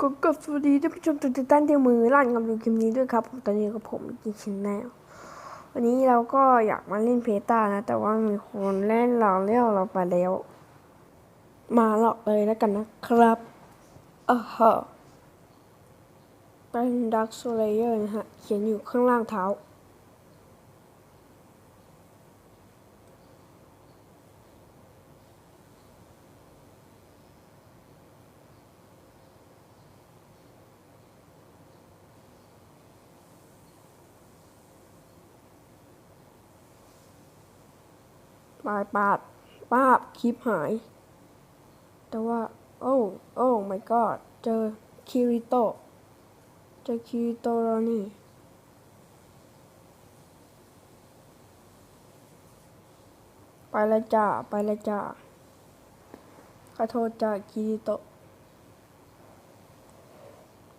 ก็กสวัสดีท่านผู้ชมทุกท่านที่มือลั่นกับดูคลิปนี้ด้วยครับผมตอนนี้กับผมกินชินแนววันนี้เราก็อยากมาเล่นเพตานะ แต่ว่ามีคนเล่นเราเลี้ยวเราไปแล้ว มาหลอกเลยแล้วกันนะครับอ่าฮะเป็นดักโซเลเยอร์นะฮะ เขียนอยู่ข้างล่างเท้า ปลาดปาดป้าบคลิปหาย แต่ว่า โอ้โอ้ my god เจอคิริโตเจอคิริโตแล้วนี่ไปล้วจ้าไปล้วจ้าขอโทษจ้าคิริโตะ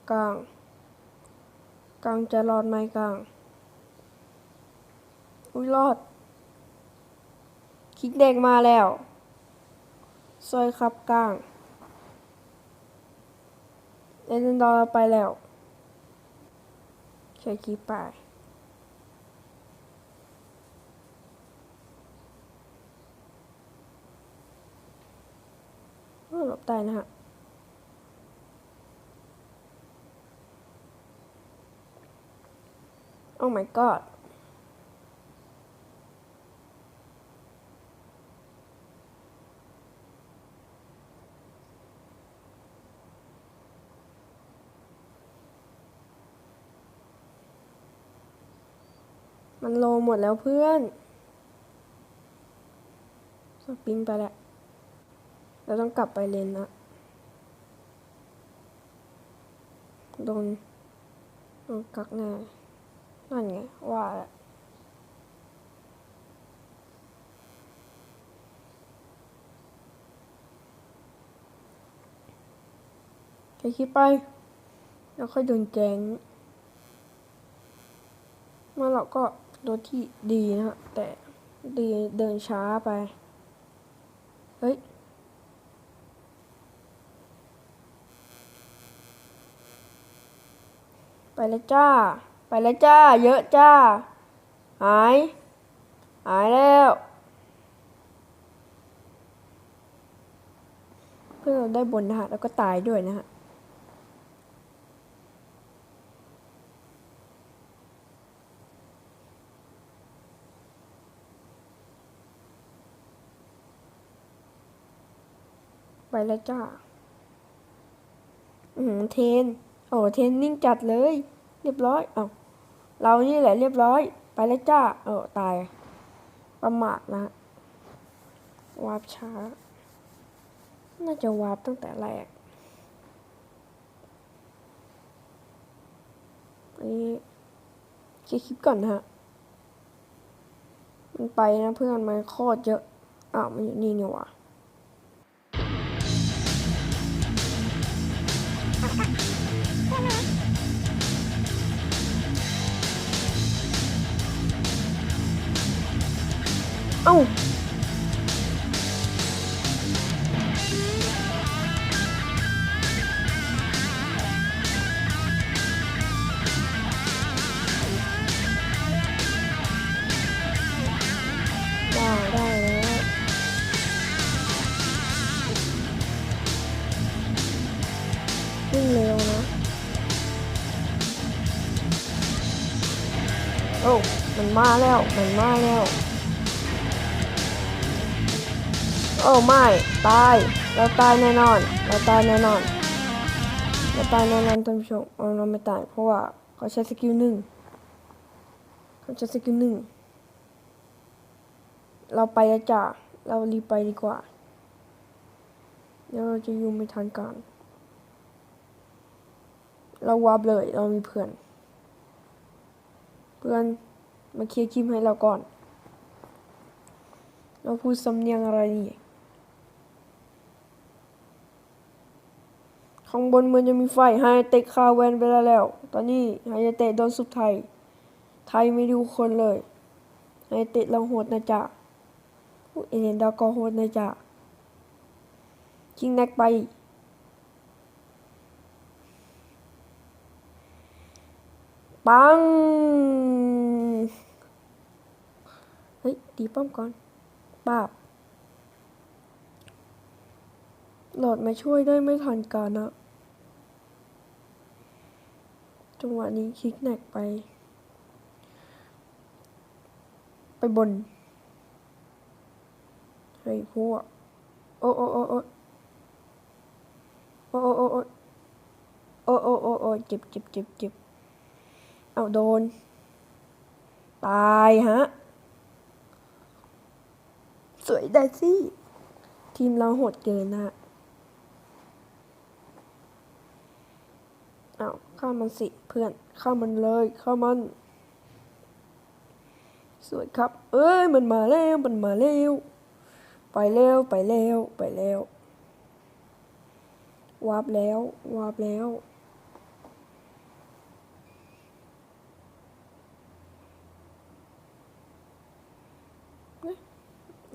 กลางกลางจะรอดไหมกลาง อุ้ยรอด ลิกเด็กมาแล้วซอยครับกลางเลนดอร์ไปแล้วแค่คลิปไปเออหลบได้นะฮะโอ้ my god มันโลหมดแล้วเพื่อน สปริงไปแล้วเราต้องกลับไปเลนนะโดนโดนกักแน่นั่นไง ว่าแล้วแค่คิดไป แล้วค่อยโดนแกงมาเราก็ รถที่ดีนะฮะแต่ดีเดินช้าไป เฮ้ย ไปแล้วจ้า ไปแล้วจ้า เยอะจ้า หาย หายแล้ว เพื่อนเราได้บนนะฮะ แล้วก็ตายด้วยนะฮะ แล้วจ้า อืมเทน โอ้เทนนิ่งจัดเลย เรียบร้อย เอาเรานี่แหละเรียบร้อย ไปแล้วจ้า เออตาย ประมาทนะวาร์ปช้า น่าจะวาร์ปตั้งแต่แรกอันนี้เคลียร์คลิปก่อนนะฮะ มันไปนะเพื่อนมันโคตรเยอะ อ้าวมันอยู่นี่นี่หว่า เอ้าได้แล้ววิ่งเร็วนะ โอ้ มันมาแล้ว มันมาแล้ว โอ้ไม่ ตาย เราตายแน่นอน เราตายแน่นอน เราตายแน่นอนท่านผู้ชมเราไม่ตายเพราะว่าเขาใช้สกิลหนึ่งเขาใช้สกิลหนึ่ง เราไปแล้วจ้ะเรารีบไปดีกว่า เดี๋ยวเราจะอยู่ไม่ทันการเราวาร์ปเลย เรามีเพื่อน เพื่อนมาเคลียร์คลิปให้เราก่อน เราพูดสำเนียงอะไรนี่ ข้างบนเมันจะมีไฟไฮเตะคาแวนไปแล้วแล้วตอนนี้ไฮเตะโดนซุปไทย ไทยไม่ดูคนเลยไฮเตะเราโหดนะจ๊ะเอเลนดาก็โหดนะจ๊ะชิงแน็กไปปัง เฮ้ยตีป้อมก่อนป้าบโหลดมาช่วยได้ไม่ทันการนะ จังหวะนี้คลิกแนกไป ไปบน เฮ้ยพวกโอ้โอ้โอ้โอ้โอ้โอ้โอ้โอ้โอ้โอ้โอ้โอ้เจ็บเจ็บเจ็บเจ็บเอาโดน ตายฮะ สวยได้สิ ทีมเราโหดเกินนะเอาข้ามันสิ พื่อนเข้ามันเลยเข้ามัน สวยครับ เอ้ยมันมาแล้วมันมาแล้วไปเร็วไปเร็วไปเร็ววาบแล้ววาบแล้ว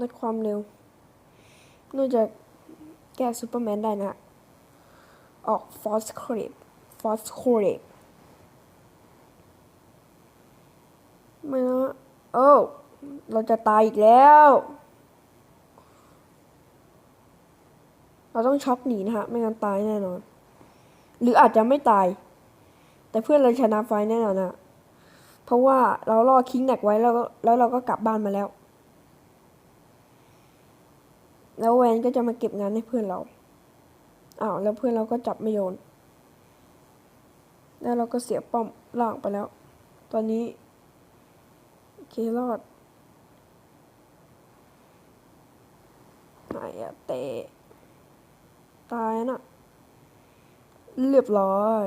ลดความเร็วน่าจะแก้ซูเปอร์แมนได้นะ ออกฟอสครีปฟอสครีปไม่นะ โอ้เราจะตายอีกแล้ว เราต้องช็อกหนีนะฮะ ไม่งั้นตายแน่นอน หรืออาจจะไม่ตาย แต่เพื่อนเราชนะไฟแน่นอนนะเพราะว่าเราล่อคิงแนกไว้แล้วแล้วเราก็กลับบ้านมาแล้ว แล้วแวนก็จะมาเก็บงานให้เพื่อนเราอ้าวแล้วเพื่อนเราก็จับไม่โยน แล้วเราก็เสียป้อมล่างไปแล้ว ตอนนี้ เครอดไหนอะเตะ ตายน่ะ เรียบร้อย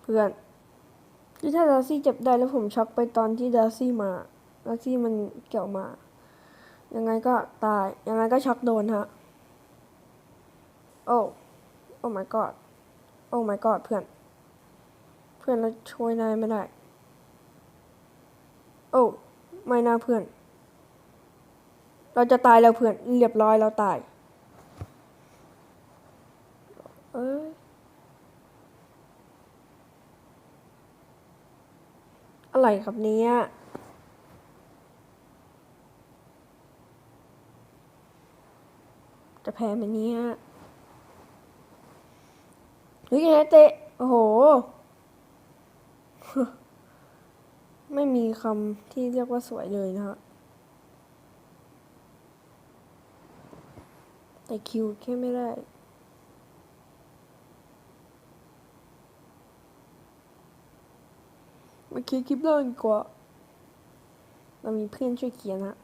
เพื่อนที่ถ้าดาร์ซี่เจ็บได้แล้วผมช็อกไปตอนที่ดาร์ซี่มา ดาร์ซี่มันเกี่ยวมา ยังไงก็ตาย ยังไงก็ช็อกโดนฮะ โอ้โอ้ my god โอ้ my god เพื่อน เพื่อนเราช่วยนายไม่ได้ โอ้ ไม่น่าเพื่อน เราจะตายแล้วเพื่อน เรียบร้อยเราตาย เอ้ย อะไรครับเนี้ยจะแพ้ไหมเนี่ย เฮ้ยไงเตะโอ้โห ไม่มีคำที่เรียกว่าสวยเลยนะฮะ แต่คิวแค่ไม่ได้มาเขียนคลิปเล่าดีกว่าเรามีเพื่อนช่วยเขียนฮะ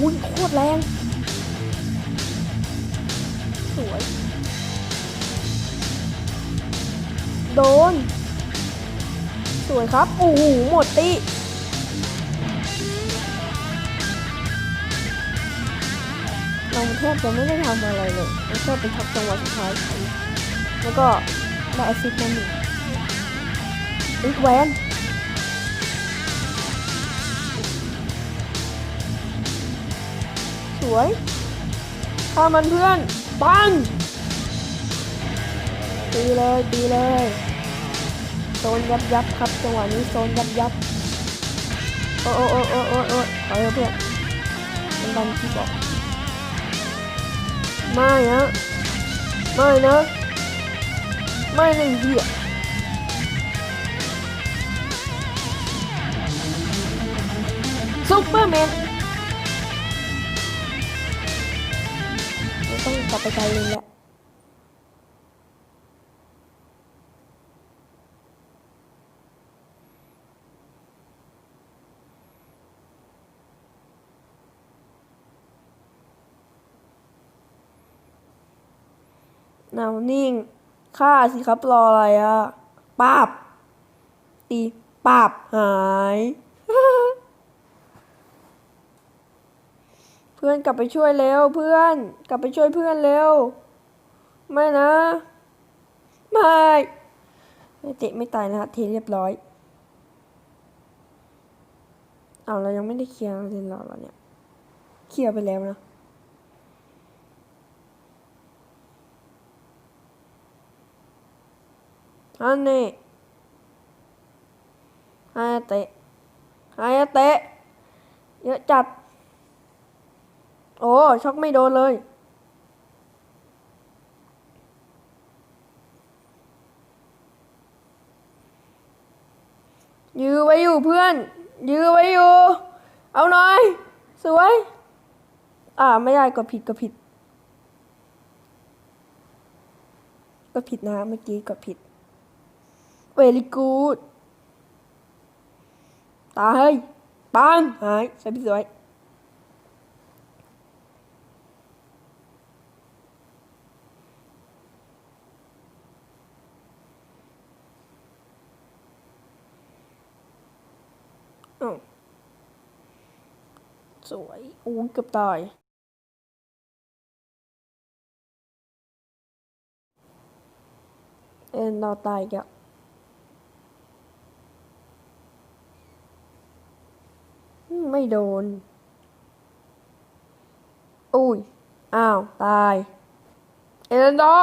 อุ้ยโคตรแรง สวย โดน สวยครับ โอ้โห หมดตีเราแทบจะไม่ได้ทำอะไรเลยเราแค่ไปทักจังหวะสุดท้าย แล้วก็ได้แอซิสต์มาหนึ่งอีกแวน สวยฆ่ามันเพื่อนปังตีเลยตีเลยโซนยับยับครับจังหวะนี้โซนยับยับโอ้โอ้โอ้โอ้โอ้โอ้ถอเถอะเพื่อนมันดันที่บอกไม่นะไม่นะไม่นะไอ้เหี้ยซุปเปอร์แมน กลับไปไกลเลยแหละนาวนิ่งฆ่าสิครับรออะไรอะปาบตีปาบหาย เพื่อนกลับไปช่วยเร็วเพื่อน กลับไปช่วยเพื่อนเร็ว ไม่นะ ไม่ไม่เตะไม่ตายนะฮะเทเรียบร้อยเอาเรายังไม่ได้เคลียร์เลนเราเหรอเนี่ยเคลียร์ไปแล้วนะอันนี้ฮายาเตะฮายาเตะเยอะจัด โอ้ช็อกไม่โดนเลย ยื้อไว้อยู่เพื่อน ยื้อไว้อยู่ เอาหน่อย สวย อ่าไม่ได้ก็ผิดก็ผิด ก็ผิดนะเมื่อกี้ก็ผิด very good ตายปานหายสวยพี่สวย อ้าวสวยโอู้เกือบตาย เอ็นเราตายกอะอืมไม่โดน อุ้ย อ้าว ตาย เอเลนดอ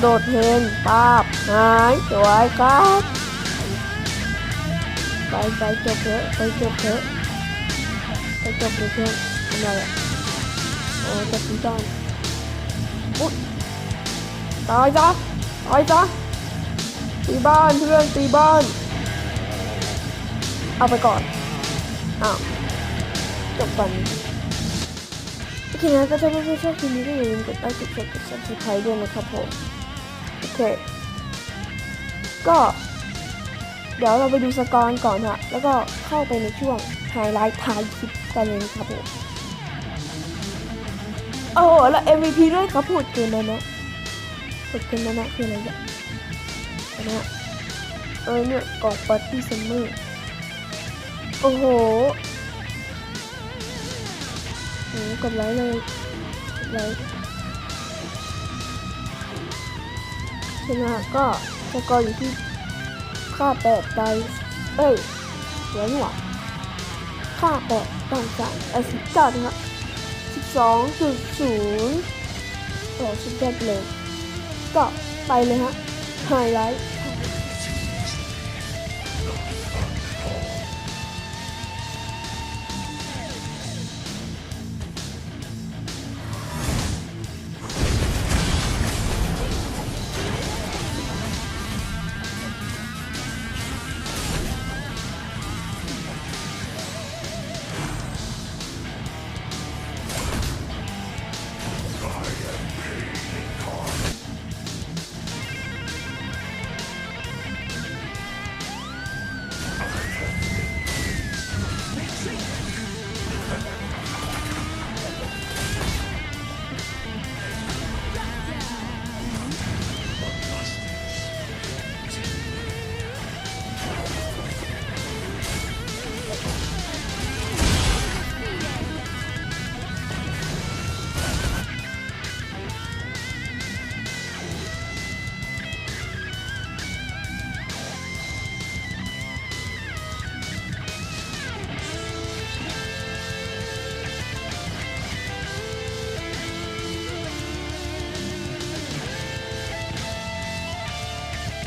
โดดเทนปาบหายสวยครับไปไปจบเถอะไปจบเถอะไปจบเลยเพื่อนทำไรอะโอ้จะตีบ้านอุ๊ยตายจ้ะตายจ้ะตีบ้านเพื่อนตีบ้าน เอาไปก่อนอ้าวจบกันโอเคนะก็ถ้าไม่ชอบคลิปนี้ก็อย่าลืมกดไลค์กดแชร์กด subscribe ด้วยนะครับผม เค ก็ เดี๋ยวเราไปดูสกอร์ก่อนค่ะแล้วก็เข้าไปในช่วงไฮไลท์ท้ายคลิปกันเลยครับผมโอ้โหแล้ว MVP ด้วยครับพูดเกินแล้วนะพูดเกินแล้วนะคืออะไรเนี่ยนเนี้ยเออเนี่ยกล่องปาร์ตี้ซัมเมอร์โอ้โหโอ้กดไลค์เลยกดไลค์ นะ ก็สกอร์อยู่ที่ค่าแปดไปเอ้ยเดี๋ยวนี่หว่าค่าแปดต่างกันเออสิบเก้านะสิบสองจุดศูนย์โอ้สุดยอดเลย ก็ไปเลยฮะไฮไลท์